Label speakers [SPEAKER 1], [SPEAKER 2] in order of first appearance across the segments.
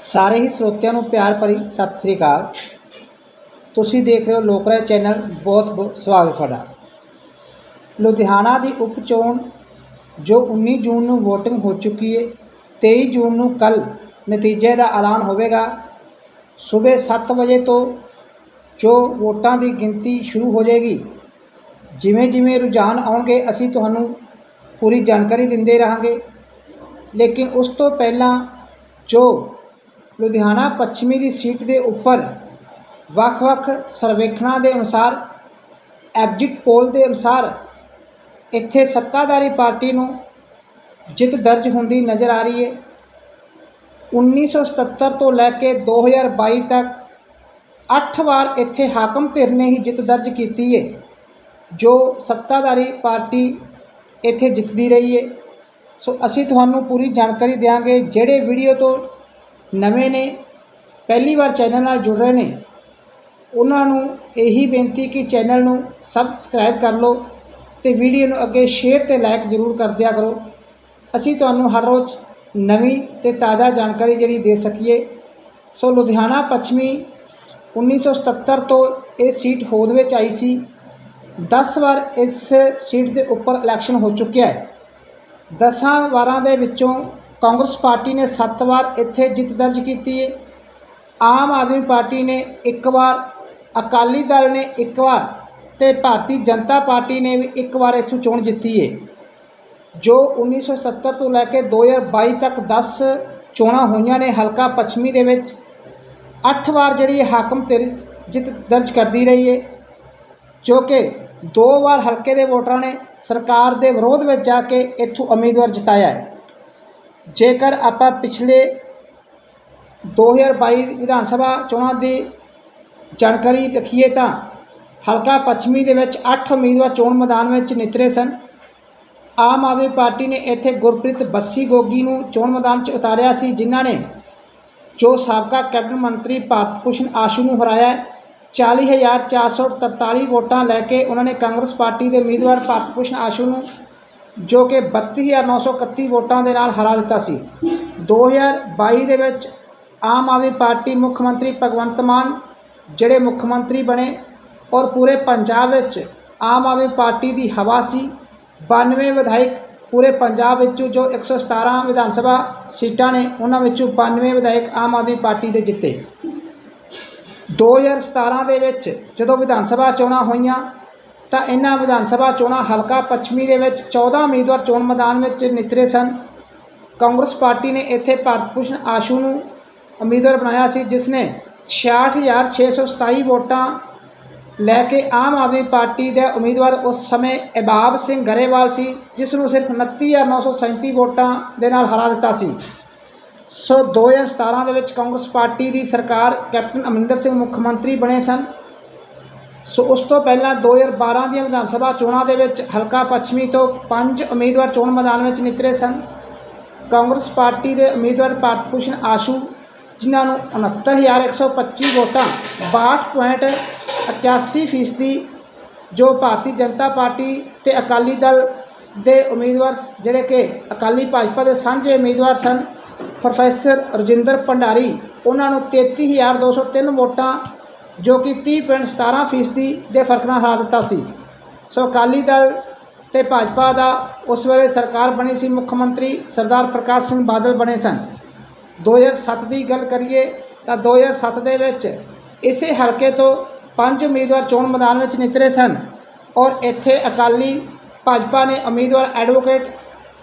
[SPEAKER 1] ਸਾਰੇ ਹੀ ਸਰੋਤਿਆਂ ਨੂੰ ਪਿਆਰ ਭਰੀ ਸਤਿ ਸ੍ਰੀ ਅਕਾਲ। ਤੁਸੀਂ ਦੇਖ ਰਹੇ ਹੋ ਲੋਕਰਾਏ ਚੈਨਲ, ਬਹੁਤ ਬਹੁਤ ਸਵਾਗਤ ਤੁਹਾਡਾ। ਲੁਧਿਆਣਾ ਦੀ ਉਪ ਚੋਣ, ਜੋ 19 ਜੂਨ ਨੂੰ VOTING ਹੋ ਚੁੱਕੀ ਹੈ 23 ਜੂਨ ਨੂੰ ਕੱਲ ਨਤੀਜੇ ਦਾ ਐਲਾਨ ਹੋਵੇਗਾ। ਸਵੇਰ 7 ਵਜੇ ਤੋਂ ਜੋ ਵੋਟਾਂ ਦੀ ਗਿਣਤੀ ਸ਼ੁਰੂ ਹੋ ਜਾਏਗੀ, ਜਿਵੇਂ ਜਿਵੇਂ ਰੁਝਾਨ ਆਉਣਗੇ, ਅਸੀਂ ਤੁਹਾਨੂੰ ਪੂਰੀ ਜਾਣਕਾਰੀ ਦਿੰਦੇ ਰਹਾਂਗੇ। ਲੇਕਿਨ ਉਸ ਤੋਂ ਪਹਿਲਾਂ ਜੋ ਲੁਧਿਆਣਾ ਪੱਛਮੀ ਦੀ ਸੀਟ ਦੇ ਉੱਪਰ ਵੱਖ-ਵੱਖ ਸਰਵੇਖਣਾਂ ਦੇ ਅਨੁਸਾਰ, ਐਗਜ਼ਿਟ ਪੋਲ ਦੇ ਅਨੁਸਾਰ ਇੱਥੇ ਸੱਤਾਧਾਰੀ ਪਾਰਟੀ ਨੂੰ ਜਿੱਤ ਦਰਜ ਹੁੰਦੀ ਨਜ਼ਰ ਆ ਰਹੀ ਹੈ 1977 ਤੋਂ ਲੈ ਕੇ 2022 ਤੱਕ 8 ਵਾਰ ਇੱਥੇ ਹਾਕਮ ਧਿਰ ਨੇ ਹੀ ਜਿੱਤ ਦਰਜ ਕੀਤੀ ਹੈ ਜੋ ਸੱਤਾਧਾਰੀ ਪਾਰਟੀ ਇੱਥੇ ਜਿੱਤਦੀ ਰਹੀ ਹੈ ਸੋ ਅਸੀਂ ਤੁਹਾਨੂੰ ਪੂਰੀ ਜਾਣਕਾਰੀ ਦਿਆਂਗੇ। ਜਿਹੜੇ ਵੀਡੀਓ ਤੋਂ ਨਵੇਂ ਨੇ, ਪਹਿਲੀ ਵਾਰ ਚੈਨਲ ਨਾਲ ਜੁੜ ਰਹੇ ਨੇ। ਉਹਨਾਂ ਨੂੰ ਇਹੀ ਬੇਨਤੀ ਕਿ ਚੈਨਲ ਨੂੰ ਸਬਸਕ੍ਰਾਈਬ ਕਰ ਲਓ ਤੇ ਵੀਡੀਓ ਨੂੰ ਅੱਗੇ ਸ਼ੇਅਰ ਤੇ ਲਾਈਕ ਜ਼ਰੂਰ ਕਰ ਦਿਆ ਕਰੋ। ਅਸੀਂ ਤੁਹਾਨੂੰ ਹਰ ਰੋਜ਼ ਨਵੀਂ ਤੇ ਤਾਜ਼ਾ ਜਾਣਕਾਰੀ ਜਿਹੜੀ ਦੇ ਸਕੀਏ। ਸੋ ਲੁਧਿਆਣਾ ਪੱਛਮੀ 1977 ਤੋਂ ਇਹ ਸੀਟ ਹੋਂਦ ਵਿੱਚ ਆਈ ਸੀ। 10 ਵਾਰ ਇਸ ਸੀਟ ਦੇ ਉੱਪਰ ਇਲੈਕਸ਼ਨ ਹੋ ਚੁੱਕਿਆ ਹੈ। ਦਸਾਂ ਵਾਰਾਂ ਦੇ ਵਿੱਚੋਂ ਕਾਂਗਰਸ ਪਾਰਟੀ ਨੇ 7 ਵਾਰ ਇੱਥੇ ਜਿੱਤ ਦਰਜ ਕੀਤੀ ਹੈ ਆਮ ਆਦਮੀ ਪਾਰਟੀ ਨੇ ਇੱਕ ਵਾਰ, ਅਕਾਲੀ ਦਲ ਨੇ ਇੱਕ ਵਾਰ ਤੇ ਭਾਰਤੀ ਜਨਤਾ ਪਾਰਟੀ ਨੇ ਵੀ ਇੱਕ ਵਾਰ ਇੱਥੋਂ ਚੋਣ ਜਿੱਤੀ ਹੈ ਜੋ 1970 ਤੋਂ ਲੈ ਕੇ 2022 ਤੱਕ 10 ਚੋਣਾਂ ਹੋਈਆਂ ਨੇ ਹਲਕਾ ਪੱਛਮੀ ਦੇ ਵਿੱਚ 8 ਵਾਰ ਜਿਹੜੀ ਹਾਕਮ ਧਿਰ ਜਿੱਤ ਦਰਜ ਕਰਦੀ ਰਹੀ ਹੈ ਜੋ ਕਿ ਦੋ ਵਾਰ ਹਲਕੇ ਦੇ ਵੋਟਰਾਂ ਨੇ ਸਰਕਾਰ ਦੇ ਵਿਰੋਧ ਵਿੱਚ ਜਾ ਕੇ ਇੱਥੋਂ ਉਮੀਦਵਾਰ ਜਿਤਾਇਆ ਹੈ ਜੇਕਰ ਆਪਾਂ ਪਿਛਲੇ 2022 ਵਿਧਾਨ ਸਭਾ ਚੋਣਾਂ ਦੀ ਜਾਣਕਾਰੀ ਲਿਖੀਏ ਤਾਂ ਹਲਕਾ ਪੱਛਮੀ ਦੇ ਵਿੱਚ 8 ਉਮੀਦਵਾਰ ਚੋਣ ਮੈਦਾਨ ਵਿੱਚ ਨਿਤਰੇ ਸਨ ਆਮ ਆਦਮੀ ਪਾਰਟੀ ਨੇ ਇੱਥੇ ਗੁਰਪ੍ਰੀਤ ਬੱਸੀ ਗੋਗੀ ਨੂੰ ਚੋਣ ਮੈਦਾਨ 'ਚ ਉਤਾਰਿਆ ਸੀ, ਜਿਨ੍ਹਾਂ ਨੇ ਜੋ ਸਾਬਕਾ ਕੈਬਨਿਟ ਮੰਤਰੀ ਭਾਰਤ ਭੂਸ਼ਣ ਆਸ਼ੂ ਨੂੰ ਹਰਾਇਆ ਹੈ। 40443 ਵੋਟਾਂ ਲੈ ਕੇ ਉਹਨਾਂ ਨੇ ਕਾਂਗਰਸ ਪਾਰਟੀ ਦੇ ਉਮੀਦਵਾਰ ਭਾਰਤ ਭੂਸ਼ਣ ਆਸ਼ੂ ਨੂੰ ਜੋ ਕਿ 32931 ਵੋਟਾਂ ਦੇ ਨਾਲ ਹਰਾ ਦਿੱਤਾ ਸੀ। 2022 ਦੇ ਵਿੱਚ ਆਮ ਆਦਮੀ ਪਾਰਟੀ ਮੁੱਖ ਮੰਤਰੀ ਭਗਵੰਤ ਮਾਨ, ਜਿਹੜੇ ਮੁੱਖ ਮੰਤਰੀ ਬਣੇ ਔਰ ਪੂਰੇ ਪੰਜਾਬ ਵਿੱਚ ਆਮ ਆਦਮੀ ਪਾਰਟੀ ਦੀ ਹਵਾ ਸੀ 92 ਵਿਧਾਇਕ ਪੂਰੇ ਪੰਜਾਬ ਵਿੱਚੋਂ ਜੋ 117 ਵਿਧਾਨ ਸਭਾ ਸੀਟਾਂ ਨੇ, ਉਹਨਾਂ ਵਿੱਚੋਂ 92 ਵਿਧਾਇਕ ਆਮ ਆਦਮੀ ਪਾਰਟੀ ਦੇ ਜਿੱਤੇ। 2017 ਦੇ ਵਿੱਚ ਜਦੋਂ ਵਿਧਾਨ ਸਭਾ ਚੋਣਾਂ ਹੋਈਆਂ ਤਾਂ ਇਹਨਾਂ ਵਿਧਾਨ ਸਭਾ ਚੋਣਾਂ ਹਲਕਾ ਪੱਛਮੀ ਦੇ ਵਿੱਚ 14 ਉਮੀਦਵਾਰ ਚੋਣ ਮੈਦਾਨ ਵਿੱਚ ਨਿਤਰੇ ਸਨ। ਕਾਂਗਰਸ ਪਾਰਟੀ ਨੇ ਇੱਥੇ ਭਾਰਤ ਭੂਸ਼ਣ ਆਸ਼ੂ ਨੂੰ ਉਮੀਦਵਾਰ ਬਣਾਇਆ ਸੀ, ਜਿਸ ਨੇ 66627 ਵੋਟਾਂ ਲੈ ਕੇ ਆਮ ਆਦਮੀ ਪਾਰਟੀ ਦੇ ਉਮੀਦਵਾਰ ਉਸ ਸਮੇਂ ਇਬਾਬ ਸਿੰਘ ਗਰੇਵਾਲ ਸੀ, ਜਿਸ ਨੂੰ ਸਿਰਫ 29937 ਵੋਟਾਂ ਦੇ ਨਾਲ ਹਰਾ ਦਿੱਤਾ ਸੀ। ਸੋ 2017 ਦੇ ਵਿੱਚ ਕਾਂਗਰਸ ਪਾਰਟੀ ਦੀ ਸਰਕਾਰ ਕੈਪਟਨ ਅਮਰਿੰਦਰ ਸਿੰਘ ਮੁੱਖ ਮੰਤਰੀ ਬਣੇ ਸਨ। ਸੋ ਉਸ ਤੋਂ ਪਹਿਲਾਂ 2012 ਦੀਆਂ ਵਿਧਾਨ ਸਭਾ ਚੋਣਾਂ ਦੇ ਵਿੱਚ ਹਲਕਾ ਪੱਛਮੀ ਤੋਂ ਪੰਜ ਉਮੀਦਵਾਰ ਚੋਣ ਮੈਦਾਨ ਵਿੱਚ ਨਿਤਰੇ ਸਨ। ਕਾਂਗਰਸ ਪਾਰਟੀ ਦੇ ਉਮੀਦਵਾਰ ਭਾਰਤ ਭੂਸ਼ਣ ਆਸ਼ੂ, ਜਿਨ੍ਹਾਂ ਨੂੰ 69125 ਵੋਟਾਂ 62.81 ਫੀਸਦੀ ਜੋ ਭਾਰਤੀ ਜਨਤਾ ਪਾਰਟੀ ਤੇ ਅਕਾਲੀ ਦਲ ਦੇ ਉਮੀਦਵਾਰ ਜਿਹੜੇ ਕਿ ਅਕਾਲੀ ਭਾਜਪਾ ਦੇ ਸਾਂਝੇ ਉਮੀਦਵਾਰ ਸਨ, ਪ੍ਰੋਫੈਸਰ ਰਜਿੰਦਰ ਭੰਡਾਰੀ, ਉਹਨਾਂ ਨੂੰ 33203 ਵੋਟਾਂ ਜੋ ਕਿ 30.17 ਫੀਸਦੀ ਦੇ ਫ਼ਰਕ ਨਾਲ ਹਰਾ ਦਿੱਤਾ ਸੀ। ਸੋ ਅਕਾਲੀ ਦਲ ਤੇ ਭਾਜਪਾ ਦਾ ਉਸ ਵੇਲੇ ਸਰਕਾਰ ਬਣੀ ਸੀ, ਮੁੱਖ ਮੰਤਰੀ ਸਰਦਾਰ ਪ੍ਰਕਾਸ਼ ਸਿੰਘ ਬਾਦਲ ਬਣੇ ਸਨ। 2007 ਦੀ ਗੱਲ ਕਰੀਏ ਤਾਂ 2007 ਦੇ ਵਿੱਚ ਇਸੇ ਹਲਕੇ ਤੋਂ ਪੰਜ ਉਮੀਦਵਾਰ ਚੋਣ ਮੈਦਾਨ ਵਿੱਚ ਨਿਤਰੇ ਸਨ ਔਰ ਇੱਥੇ ਅਕਾਲੀ ਭਾਜਪਾ ਨੇ ਉਮੀਦਵਾਰ ਐਡਵੋਕੇਟ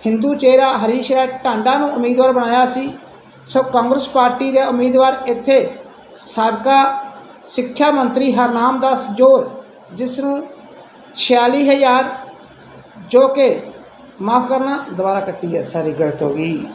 [SPEAKER 1] ਹਿੰਦੂ ਚਿਹਰਾ ਹਰੀਸ਼ ਰਾਏ ਟਾਂਡਾ ਨੂੰ ਉਮੀਦਵਾਰ ਬਣਾਇਆ ਸੀ। ਸੋ ਕਾਂਗਰਸ ਪਾਰਟੀ ਦੇ ਉਮੀਦਵਾਰ ਇੱਥੇ ਸਾਬਕਾ ਸਿੱਖਿਆ ਮੰਤਰੀ ਹਰਨਾਮ ਦਾਸ ਜੋਰ, ਜਿਸ ਨੂੰ 46000 ਜੋ ਕਿ ਮਾਫ ਕਰਨਾ, ਦੁਬਾਰਾ ਕੱਟੀ ਹੈ, ਸਾਰੀ ਗਲਤ ਹੋ ਗਈ।